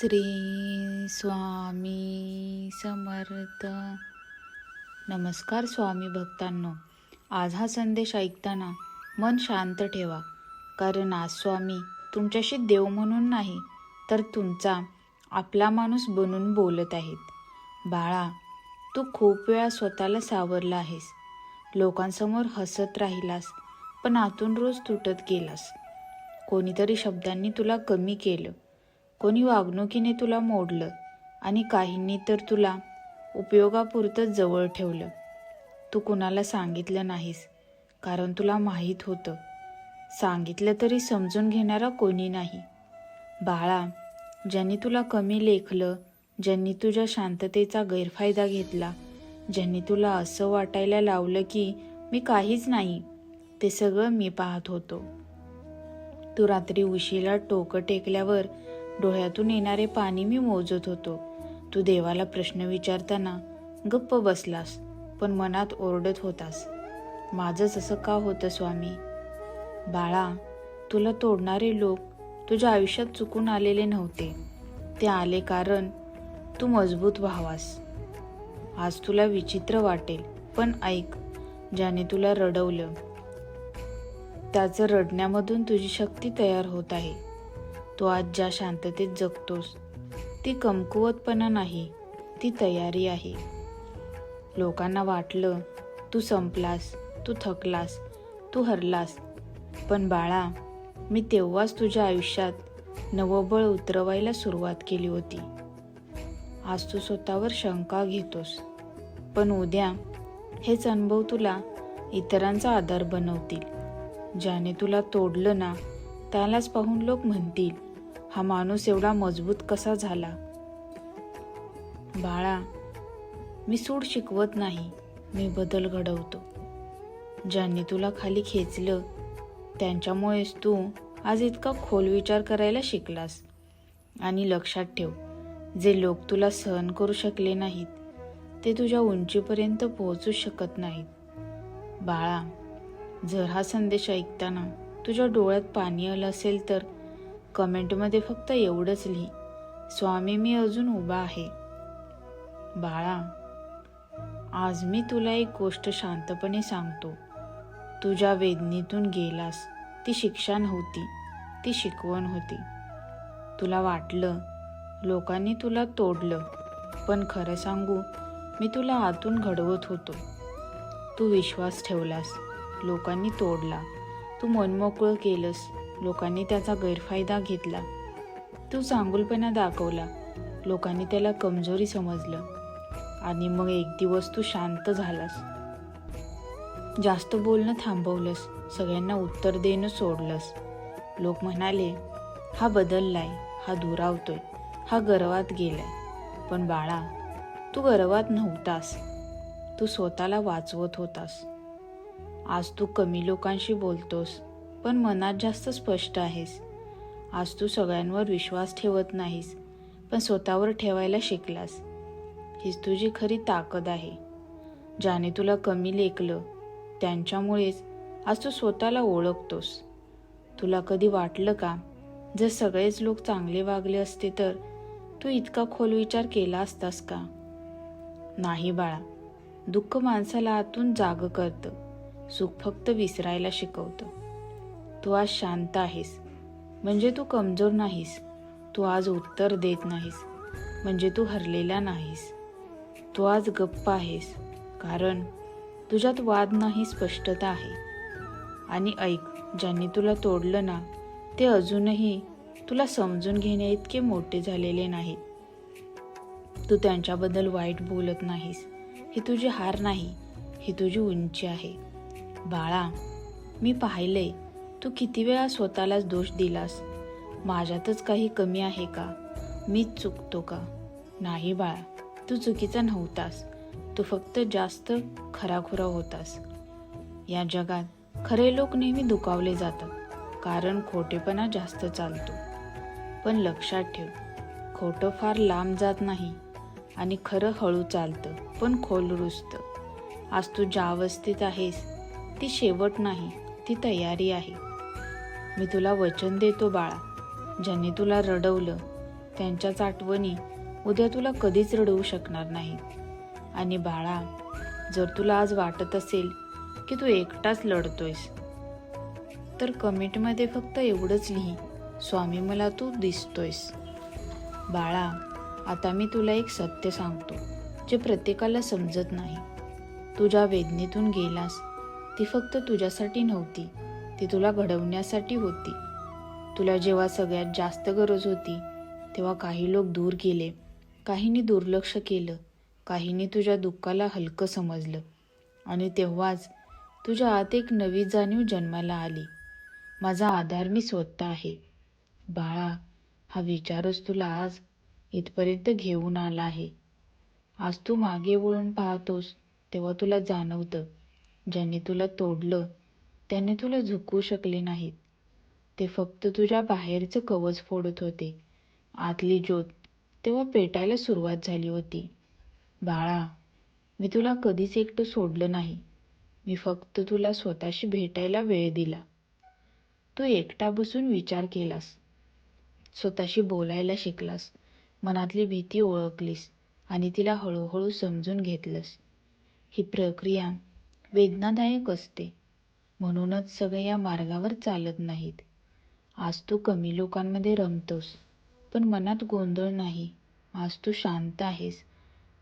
श्री स्वामी समर्थ. नमस्कार स्वामी भक्तांनो. आज हा संदेश ऐकताना मन शांत ठेवा. कारण आज स्वामी तुमच्याशी देव म्हणून नाही तर तुमचा आपला माणूस बनून बोलत आहेत. बाळा तू खूप वेळा स्वतःला सावरला आहेस. लोकांसमोर हसत राहिलास पण आतून रोज तुटत गेलास. कोणीतरी शब्दांनी तुला कमी केलं. कोणी वागणुकीने तुला मोडलं आणि काहींनी तर तुला उपयोगापुरतं जवळ ठेवलं. तू कुणाला सांगितलं नाहीस कारण तुला माहीत होतं. सांगितलं तरी समजून घेणारा कोणी नाही. बाळा ज्यांनी तुला कमी लेखलं ज्यांनी तुझ्या शांततेचा गैरफायदा घेतला ज्यांनी तुला असं वाटायला लावलं की मी काहीच नाही ते सगळं मी पाहत होतो. तू रात्री उशीला टोकं टेकल्यावर डोळ्यातून येणारे पाणी मी मोजत होतो. तू देवाला प्रश्न विचारताना गप्प बसलास पण मनात ओरडत होतास. माझंच असं का होतं स्वामी? बाळा तुला तोडणारे लोक तुझ्या आयुष्यात चुकून आलेले नव्हते. ते आले कारण तू मजबूत व्हावास. आज तुला विचित्र वाटेल पण ऐक ज्याने तुला रडवलं. त्याचं रडण्यामधून तुझी शक्ती तयार होत आहे. तू आज ज्या शांततेत जगतोस ती कमकुवतपणा नाही ती तयारी आहे. लोकांना वाटलं तू संपलास तू थकलास तू हरलास पण बाळा मी तेव्हाच तुझ्या आयुष्यात नवबळ उतरवायला सुरुवात केली होती. आज तू स्वतःवर शंका घेतोस पण उद्या हेच अनुभव तुला इतरांचा आधार बनवतील. ज्याने तुला तोडलं ना त्यालाच पाहून लोक म्हणतील हा माणूस एवढा मजबूत कसा झाला? बाळा मी सूड शिकवत नाही. मी बदल घडवतो. ज्यांनी तुला खाली खेचलं त्यांच्यामुळेच तू आज इतका खोल विचार करायला शिकलास. आणि लक्षात ठेव जे लोक तुला सहन करू शकले नाहीत ते तुझ्या उंचीपर्यंत पोहोचू शकत नाहीत. बाळा जर हा संदेश ऐकताना तुझ्या डोळ्यात पाणी आलं असेल तर कमेंटमध्ये फक्त एवढंच लिही. स्वामी मी अजून उभा आहे. बाळा आज मी तुला एक गोष्ट शांतपणे सांगतो. तुझ्या वेदनेतून गेलास ती शिक्षा नव्हती ती शिकवण होती. तुला वाटलं लोकांनी तुला तोडलं पण खरं सांगू मी तुला आतून घडवत होतो. तू विश्वास ठेवलास लोकांनी तोडला. तू मनमोकळं केलंस लोकांनी त्याचा गैरफायदा घेतला. तो चांगुलपणा दाखवला. लोकांनी त्याला कमजोरी समजलं. आणि मग एक दिवस तू शांत झालास. जास्त बोलणं थांबवलंस. सगळ्यांना उत्तर देणं सोडलंस. लोक म्हणाले हा बदललाय. हा दुरावतोय. हा गर्वात गेलाय. पण बाळा तू गर्वात नव्हतास. तू स्वतःला वाचवत होतास. आज तू कमी लोकांशी बोलतोस. पण मनात जास्त स्पष्ट आहेस. आज तू सगळ्यांवर विश्वास ठेवत नाहीस पण स्वतःवर ठेवायला शिकलास. हीच तुझी खरी ताकद आहे. ज्याने तुला कमी लेखलं त्यांच्यामुळेच आज तू स्वतःला ओळखतोस. तुला कधी वाटलं का जर सगळेच लोक चांगले वागले असते तर तू इतका खोल विचार केला असतास का? नाही बाळा दुःख माणसाला आतून जाग करतं. सुख फक्त विसरायला शिकवतं. तू आज शांत आहेस. म्हणजे तू कमजोर नाहीस. तू आज उत्तर देत नाहीस. म्हणजे तू हरलेला नाहीस. तू आज गप्प आहेस. कारण तुझ्यात वाद नाही स्पष्टता आहे. आणि ऐक ज्यांनी तुला तोडलं ना ते अजूनही तुला समजून घेण्या इतके मोठे झालेले नाहीत. तू त्यांच्याबद्दल वाईट बोलत नाहीस. ही तुझी हार नाही. ही तुझी उंची आहे. बाळा मी पाहिलंय. तू किती वेळा स्वतःलाच दोष दिलास? माझ्यातच काही कमी आहे का? मीच चुकतो का? नाही बाळा तू चुकीचा नव्हतास. तू फक्त जास्त खराखुरा होतास. या जगात खरे लोक नेहमी दुखावले जातात कारण खोटेपणा जास्त चालतो. पण लक्षात ठेव खोटं फार लांब जात नाही आणि खरं हळू चालतं पण खोल रुजतं. आज तू ज्या अवस्थेत आहेस ती शेवट नाही ती तयारी आहे. मी तुला वचन देतो बाळा. ज्यांनी तुला रडवलं त्यांच्याच आठवणी उद्या तुला कधीच रडवू शकणार नाहीत. आणि बाळा जर तुला आज वाटत असेल की तू एकटाच लढतोयस तर कमेंटमध्ये फक्त एवढंच लिही स्वामी मला तू दिसतोयस. बाळा आता मी तुला एक सत्य सांगतो जे प्रत्येकाला समजत नाही. तुझ्या वेदनेतून गेलास ती फक्त तुझ्यासाठी नव्हती. ती तुला घडवण्यासाठी होती. तुला जेव्हा सगळ्यात जास्त गरज होती तेव्हा काही लोक दूर गेले. काहींनी दुर्लक्ष केलं. काहींनी तुझ्या दुःखाला हलकं समजलं. आणि तेव्हाच तुझ्या आत एक नवी जाणीव जन्माला आली. माझा आधार मी स्वतः आहे. बाळा हा विचारच तुला आज इथपर्यंत घेऊन आला आहे. आज तू मागे वळून पाहतोस तेव्हा तुला जाणवतं. ज्यांनी तुला तोडलं त्याने तुला झुकवू शकले नाहीत. ते फक्त तुझ्या बाहेरचं कवच फोडत होते. आतली ज्योत तेव्हा पेटायला सुरुवात झाली होती. बाळा मी तुला कधीच एकटं सोडलं नाही. मी फक्त तुला स्वतःशी भेटायला वेळ दिला. तू एकटा बसून विचार केलास. स्वतःशी बोलायला शिकलास. मनातली भीती ओळखलीस आणि तिला हळूहळू समजून घेतलंस. ही प्रक्रिया वेदनादायक असते. म्हणूनच सगळे या मार्गावर चालत नाहीत. आज तू कमी लोकांमध्ये रमतोस पण मनात गोंधळ नाही. आज तू शांत आहेस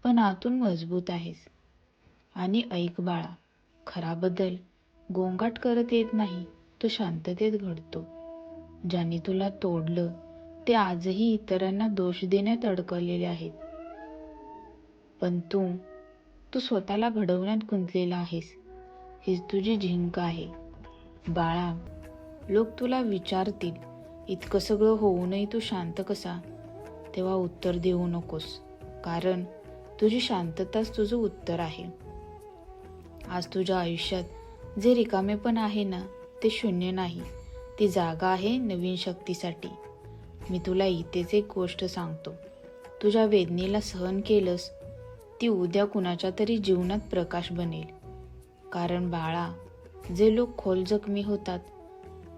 पण आतून मजबूत आहेस. आणि ऐक बाळा खरा बदल गोंगाट करत येत नाही तो शांततेत घडतो. ज्यांनी तुला तोडलं ते आजही इतरांना दोष देण्यात अडकलेले आहेत. पण तू तू स्वतःला घडवण्यात गुंतलेला आहेस. हीच तुझी झिंक आहे. बाळा लोक तुला विचारतील इतकं सगळं होऊनही तू शांत कसा? तेव्हा उत्तर देऊ नकोस कारण तुझी शांतताच तुझं उत्तर आहे. आज तुझ्या आयुष्यात जे रिकामे पण आहे ना ते शून्य नाही. ती जागा आहे नवीन शक्तीसाठी. मी तुला इथेच एक गोष्ट सांगतो. तुझ्या वेदनेला सहन केलंस ती उद्या कुणाच्या तरी जीवनात प्रकाश बनेल. कारण बाळा जे लोक खोल जखमी होतात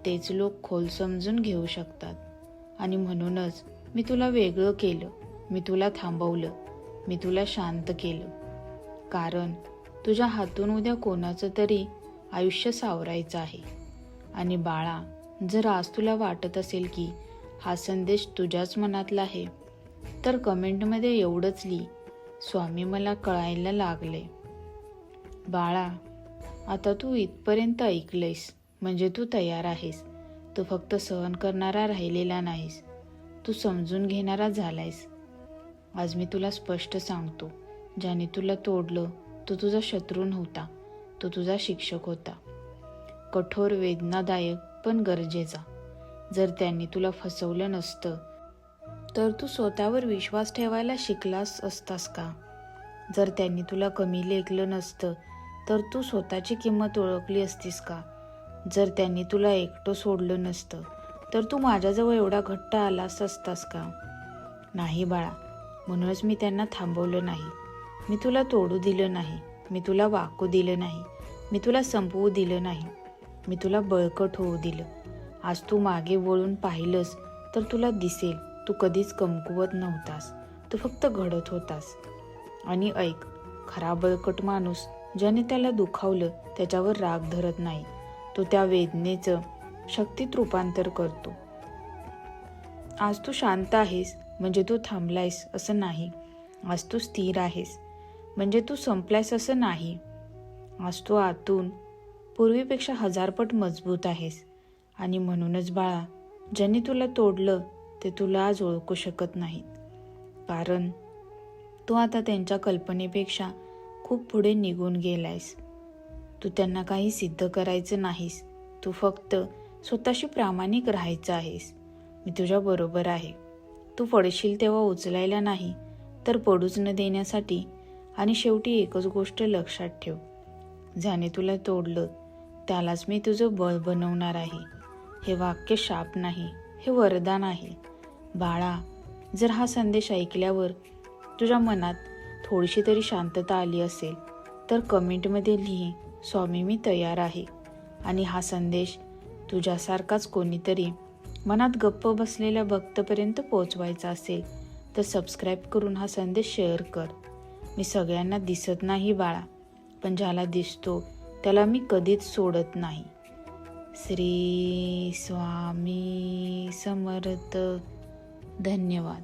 तेच लोक खोल समजून घेऊ शकतात. आणि म्हणूनच मी तुला वेगळं केलं मी तुला थांबवलं मी तुला शांत केलं. कारण तुझ्या हातून उद्या कोणाचं तरी आयुष्य सावरायचं आहे. आणि बाळा जर आज तुला वाटत असेल की हा संदेश तुझ्याच मनातला आहे तर कमेंटमध्ये एवढंच लिही. स्वामी मला कळायला लागले. बाळा आता तू इथपर्यंत ऐकलंयस म्हणजे तू तयार आहेस. तू फक्त सहन करणारा राहिलेला नाहीस. तू समजून घेणारा झालायस. आज मी तुला स्पष्ट सांगतो ज्याने तुला तोडलं तो तुझा शत्रू नव्हता तो तुझा शिक्षक होता. कठोर वेदनादायक पण गरजेचा. जर त्यांनी तुला फसवलं नसतं तर तू स्वतःवर विश्वास ठेवायला शिकलास असतास का? जर त्यांनी तुला कमी लेखलं नसतं तर तू स्वतःची किंमत ओळखली असतीस का? जर त्यांनी तुला एकटं सोडलं नसतं तर तू माझ्याजवळ एवढा घट्ट आलास असतास का? नाही बाळा म्हणूनच मी त्यांना थांबवलं नाही. मी तुला तोडू दिलं नाही. मी तुला वाकू दिलं नाही. मी तुला संपवू दिलं नाही. मी तुला बळकट होऊ दिलं. आज तू मागे वळून पाहिलंस तर तुला दिसेल तू कधीच कमकुवत नव्हतास. तू फक्त घडत होतास. आणि ऐक खरा बळकट माणूस ज्याने त्याला दुखावलं त्याच्यावर राग धरत नाही. तो त्या वेदनेचं शक्तीत रूपांतर करतो. आज तू शांत आहेस म्हणजे तू थांबलायस असं नाही. आज तू स्थिर आहेस म्हणजे तू संपलायस असं नाही. आज तू आतून पूर्वीपेक्षा हजारपट मजबूत आहेस. आणि म्हणूनच बाळा ज्यांनी तुला तोडलं ते तुला आज ओळखू शकत नाहीत. कारण तू आता त्यांच्या कल्पनेपेक्षा खूप पुढे निघून गेलायस. तू त्यांना काही सिद्ध करायचं नाहीस. तू फक्त स्वतःशी प्रामाणिक राहायचं आहेस. मी तुझ्या बरोबर आहे. तू पडशील तेव्हा उचलायला नाही तर पडूच न देण्यासाठी आणि शेवटी एकच गोष्ट लक्षात ठेव. ज्याने तुला तोडलं त्यालाच मी तुझं बळ बनवणार आहे. हे वाक्य शाप नाही हे वरदान आहे. बाळा जर हा संदेश ऐकल्यावर तुझ्या मनात थोडीशी तरी शांतता आली असेल तर कमेंटमध्ये लिही स्वामी मी तयार आहे. आणि हा संदेश तुझ्यासारखाच कोणीतरी मनात गप्प बसलेल्या भक्तपर्यंत पोचवायचा असेल तर सबस्क्राईब करून हा संदेश शेअर कर. मी सगळ्यांना दिसत नाही बाळा पण ज्याला दिसतो त्याला मी कधीच सोडत नाही. श्री स्वामी समर्थ. धन्यवाद.